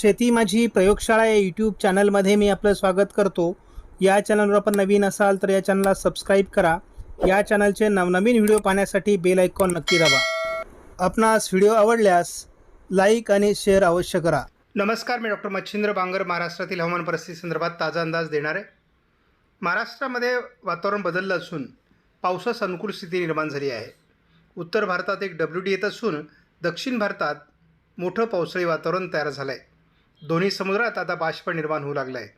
शेती माझी प्रयोगशाळा या यूट्यूब चॅनलमध्ये मी आपलं स्वागत करतो. या चॅनलवर आपण नवीन असाल तर या चॅनलला सबस्क्राईब करा. या चॅनलचे नवनवीन व्हिडिओ पाहण्यासाठी बेल आयकॉन नक्की दाबा. आपणास व्हिडिओ आवडल्यास लाईक आणि शेअर अवश्य करा. नमस्कार मी डॉक्टर मच्छिंद्र बांगर महाराष्ट्रातील हवामान परिस्थिती संदर्भात ताजा अंदाज देणार आहे. महाराष्ट्रामध्ये वातावरण बदललं असून पावसास अनुकूल स्थिती निर्माण झाली आहे. उत्तर भारतात एक डब्ल्यू डी येत असून दक्षिण भारतात मोठं पावसाळी वातावरण तयार झालं आहे दोन्ही समुद्रात आता बाष्प निर्माण होऊ लागलं आहे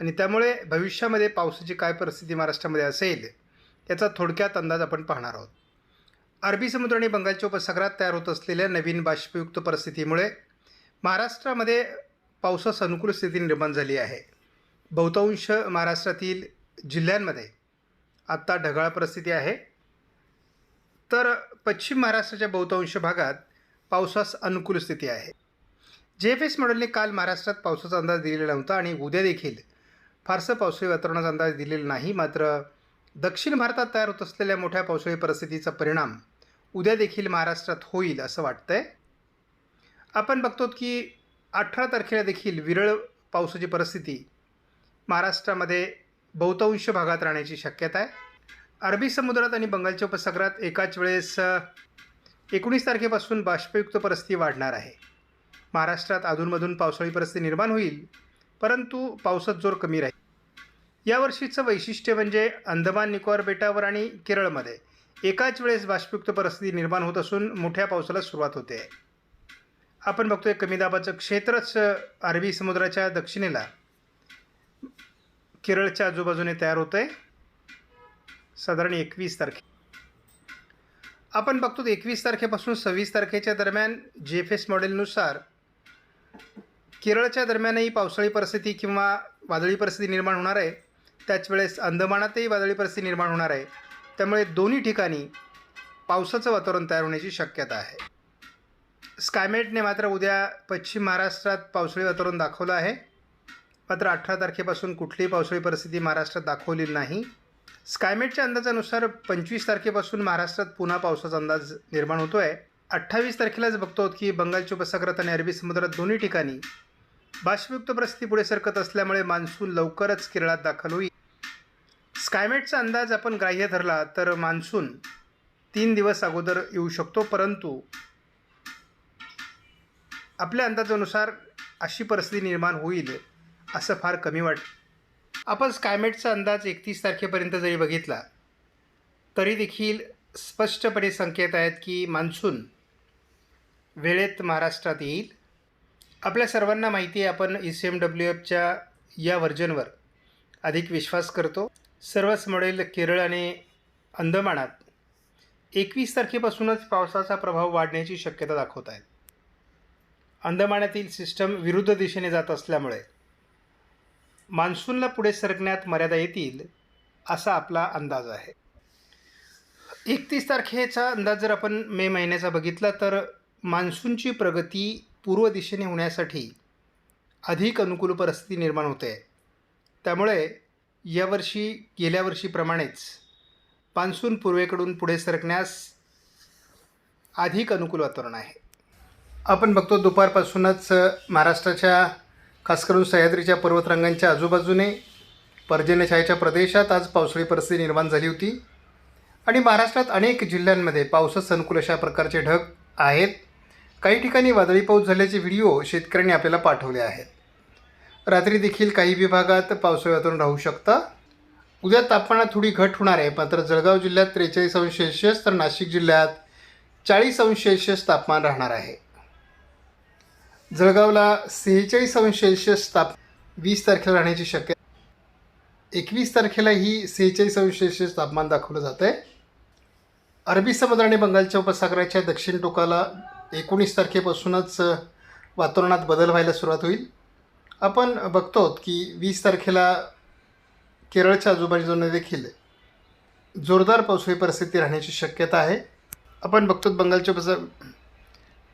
आणि त्यामुळे भविष्यामध्ये पावसाची काय परिस्थिती महाराष्ट्रामध्ये असेल याचा थोडक्यात अंदाज आपण पाहणार आहोत. अरबी समुद्र आणि बंगालच्या उपसागरात तयार होत असलेल्या नवीन बाष्पयुक्त परिस्थितीमुळे महाराष्ट्रामध्ये पावसास अनुकूल स्थिती निर्माण झाली आहे. बहुतांश महाराष्ट्रातील जिल्ह्यांमध्ये आत्ता ढगाळ परिस्थिती आहे. तर पश्चिम महाराष्ट्राच्या बहुतांश भागात पावसास अनुकूल स्थिती आहे. जे एफ एस मॉडेलने काल महाराष्ट्रात पावसाचा अंदाज दिलेला नव्हता आणि उद्या देखील फारसं पावसाळी वातावरणाचा अंदाज दिलेला नाही. मात्र दक्षिण भारतात तयार होत असलेल्या मोठ्या पावसाळी परिस्थितीचा परिणाम उद्या देखील महाराष्ट्रात होईल असं वाटतंय. आपण बघतो की अठरा तारखेला देखील विरळ पावसाची परिस्थिती महाराष्ट्रामध्ये बहुतांश भागात राहण्याची शक्यता आहे. अरबी समुद्रात आणि बंगालच्या उपसागरात एकाच वेळेस एकोणीस तारखेपासून बाष्पयुक्त परिस्थिती वाढणार आहे. महाराष्ट्रात अधूनमधून पावसाळी परिस्थिती निर्माण होईल परंतु पावसात जोर कमी राहील. यावर्षीचं वैशिष्ट्य म्हणजे अंदमान निकोबार बेटावर आणि केरळमध्ये एकाच वेळेस बाष्पयुक्त परिस्थिती निर्माण होत असून मोठ्या पावसाला सुरुवात होते. आहे आपण बघतोय कमी दाबाचं क्षेत्रच अरबी समुद्राच्या दक्षिणेला केरळच्या आजूबाजूने तयार होतं आहे साधारण एकवीस तारखे. आपण बघतो एकवीस तारखेपासून सव्वीस तारखेच्या दरम्यान जे एफ एस मॉडेलनुसार केरळच्या दरम्यानही पावसाळी परिस्थिती किंवा वादळी परिस्थिती निर्माण होणार आहे. त्याच वेळेस अंदमानातही वादळी परिस्थिती निर्माण होणार आहे. त्यामुळे दोन्ही ठिकाणी पावसाचं वातावरण तयार होण्याची शक्यता आहे. स्कायमेटने मात्र उद्या पश्चिम महाराष्ट्रात पावसाळी वातावरण दाखवलं आहे. मात्र अठरा तारखेपासून कुठलीही पावसाळी परिस्थिती महाराष्ट्रात दाखवलेली नाही. स्कायमेटच्या अंदाजानुसार पंचवीस तारखेपासून महाराष्ट्रात पुन्हा पावसाचा अंदाज निर्माण होतो आहे अठ्ठावीस तारखेलाच बघतो की बंगालच्या उपसागरात आणि अरबी समुद्रात दोन्ही ठिकाणी बाष्पयुक्त परिस्थिती पुढे सरकत असल्यामुळे मान्सून लवकरच केरळात दाखल होईल. स्कायमेटचा अंदाज आपण ग्राह्य धरला तर मान्सून तीन दिवस अगोदर येऊ शकतो परंतु आपल्या अंदाजानुसार अशी परिस्थिती निर्माण होईल असं फार कमी वाट आपण स्कायमेटचा अंदाज एकतीस तारखेपर्यंत जरी बघितला तरी देखील स्पष्टपणे संकेत आहेत की मान्सून वेळेत महाराष्ट्रात येईल. आपल्या सर्वांना माहिती आहे आपण ई सी एम डब्ल्यू एफच्या या व्हर्जनवर अधिक विश्वास करतो. सर्वच मॉडेल केरळ आणि अंदमानात एकवीस तारखेपासूनच पावसाचा प्रभाव वाढण्याची शक्यता दाखवत आहेत. अंदमानातील सिस्टम विरुद्ध दिशेने जात असल्यामुळे मान्सूनला पुढे सरकण्यात मर्यादा येतील असा आपला अंदाज आहे. एकतीस तारखेचा अंदाज जर आपण मे महिन्याचा बघितला तर मान्सूनची प्रगती पूर्व दिशेने होण्यासाठी अधिक अनुकूल परिस्थिती निर्माण होते. त्यामुळे यावर्षी गेल्या वर्षीप्रमाणेच मान्सून पूर्वेकडून पुढे सरकण्यास अधिक अनुकूल वातावरण आहे. आपण बघतो दुपारपासूनच महाराष्ट्राच्या खास करून सह्याद्रीच्या पर्वतरांगांच्या आजूबाजूने पर्जन्यछायाच्या प्रदेशात आज पावसाळी परिस्थिती निर्माण झाली होती. आणि महाराष्ट्रात अनेक जिल्ह्यांमध्ये पावसास अनुकूल अशा प्रकारचे ढग आहेत. काही ठिकाणी वादळी पाऊस झाल्याचे व्हिडिओ शेतकऱ्यांनी आपल्याला पाठवले आहेत. रात्री देखील काही विभागात पावसाळ्यातून राहू शकतं. उद्या तापमानात थोडी घट होणार आहे मात्र जळगाव जिल्ह्यात त्रेचाळीस अंश सेल्शियस तर नाशिक जिल्ह्यात चाळीस अंश सेल्शियस तापमान राहणार आहे. जळगावला सेहेचाळीस अंश सेल्शियस ताप वीस तारखेला राहण्याची शक्यता एकवीस तारखेला ही सेहेचाळीस अंश सेल्शियस तापमान दाखवलं जातं आहे अरबी समुद्र आणि बंगालच्या उपसागराच्या दक्षिण टोकाला एकोणीस तारखेपासूनच वातावरणात बदल व्हायला सुरुवात होईल. आपण बघतो की वीस तारखेला केरळच्या आजूबाजूने देखील जोरदार पावसाळी परिस्थिती राहण्याची शक्यता आहे. आपण बघतो बंगालच्या उपसा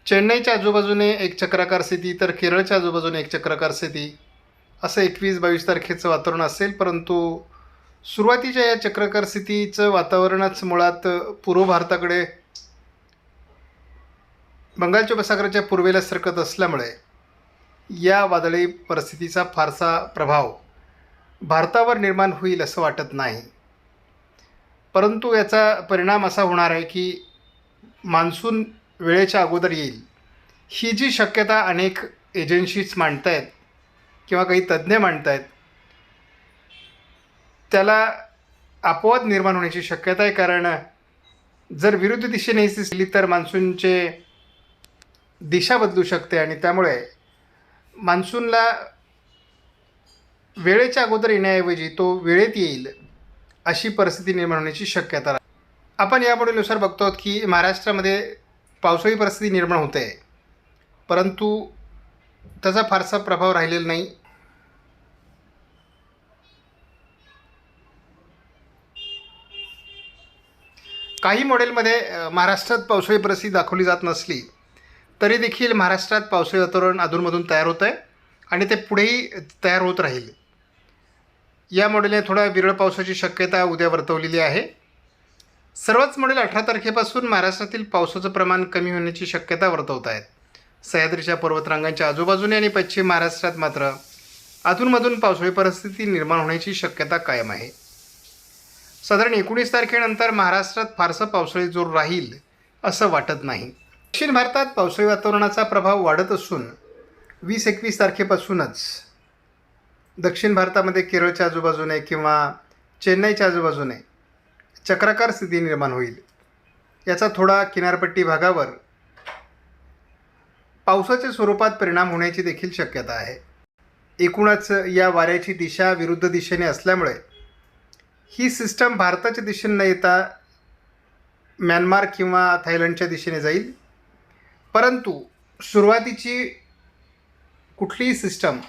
चेन्नईच्या आजूबाजूने एक चक्राकार स्थिती तर केरळच्या आजूबाजूने एक चक्राकार स्थिती. असं एकवीस बावीस तारखेचं वातावरण असेल परंतु सुरुवातीच्या या चक्राकार स्थितीचं वातावरणच मुळात पूर्व भारताकडे बंगालच्या उपसागराच्या पूर्वेला सरकत असल्यामुळे या वादळी परिस्थितीचा फारसा प्रभाव भारतावर निर्माण होईल असं वाटत नाही. परंतु याचा परिणाम असा होणार आहे की मान्सून वेळेच्या अगोदर येईल. ही जी शक्यता अनेक एजन्सीज मांडत आहेत किंवा काही तज्ज्ञ मांडत आहेत त्याला अपवाद निर्माण होण्याची शक्यता आहे कारण जर विरुद्ध दिशेने दिसली तर मान्सूनचे दिशा बदलू शकते आणि त्यामुळे मान्सूनला वेळेच्या अगोदर येण्याऐवजी तो वेळेत येईल अशी परिस्थिती निर्माण होण्याची शक्यता आपण या मॉडेलनुसार बघतो आहोत की महाराष्ट्रामध्ये पावसाळी परिस्थिती निर्माण होते. आहे परंतु त्याचा फारसा प्रभाव राहिलेला नाही. काही मॉडेलमध्ये महाराष्ट्रात पावसाळी परिस्थिती दाखवली जात नसली तरी देखील महाराष्ट्रात पावसाळी वातावरण अधूनमधून तयार होतं आहे आणि ते पुढेही तयार होत राहील. या मॉडेलने थोडा विरळ पावसाची शक्यता उद्या वर्तवलेली आहे. सर्वच मॉडेल अठरा तारखेपासून महाराष्ट्रातील पावसाचं प्रमाण कमी होण्याची शक्यता वर्तवत आहेत. सह्याद्रीच्या पर्वतरांगांच्या आजूबाजूने आणि पश्चिम महाराष्ट्रात मात्र अधूनमधून पावसाळी परिस्थिती निर्माण होण्याची शक्यता कायम आहे. साधारण एकोणीस तारखेनंतर महाराष्ट्रात फारसं पावसाळी जोर राहील असं वाटत नाही. दक्षिण भारतात पावसाळी वातावरणाचा प्रभाव वाढत असून वीस एकवीस तारखेपासूनच दक्षिण भारतामध्ये केरळच्या आजूबाजूने किंवा चेन्नईच्या आजूबाजूने चक्राकार स्थिती निर्माण होईल. याचा थोडा किनारपट्टी भागावर पावसाच्या स्वरूपात परिणाम होण्याची देखील शक्यता आहे. एकूणच या वाऱ्याची दिशा विरुद्ध दिशेने असल्यामुळे ही सिस्टम भारताच्या दिशेने न येता म्यानमार किंवा थायलंडच्या दिशेने जाईल. परंतु सुरुवातीची कुठलीही सिस्टम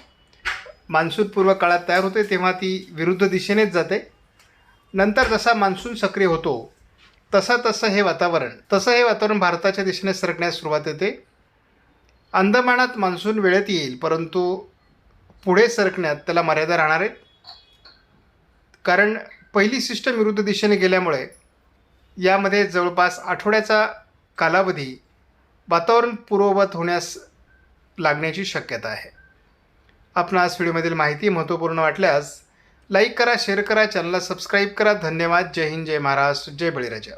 मान्सूनपूर्व काळात तयार होते तेव्हा ती विरुद्ध दिशेनेच जाते. नंतर जसा मान्सून सक्रिय होतो तसं तसं हे वातावरण तसं हे वातावरण भारताच्या दिशेने सरकण्यास सुरुवात होते. अंदमानात मान्सून वेळेत येईल परंतु पुढे सरकण्यात त्याला मर्यादा राहणार आहेत. कारण पहिली सिस्टम विरुद्ध दिशेने गेल्यामुळे यामध्ये जवळपास आठवड्याचा कालावधी वातावरण पूर्ववत होण्यास लागण्याची शक्यता आहे. आपणास व्हिडिओमधील माहिती महत्त्वपूर्ण वाटल्यास लाईक करा शेअर करा चॅनलला सबस्क्राईब करा. धन्यवाद. जय हिंद जय महाराष्ट्र जय बळीराजा.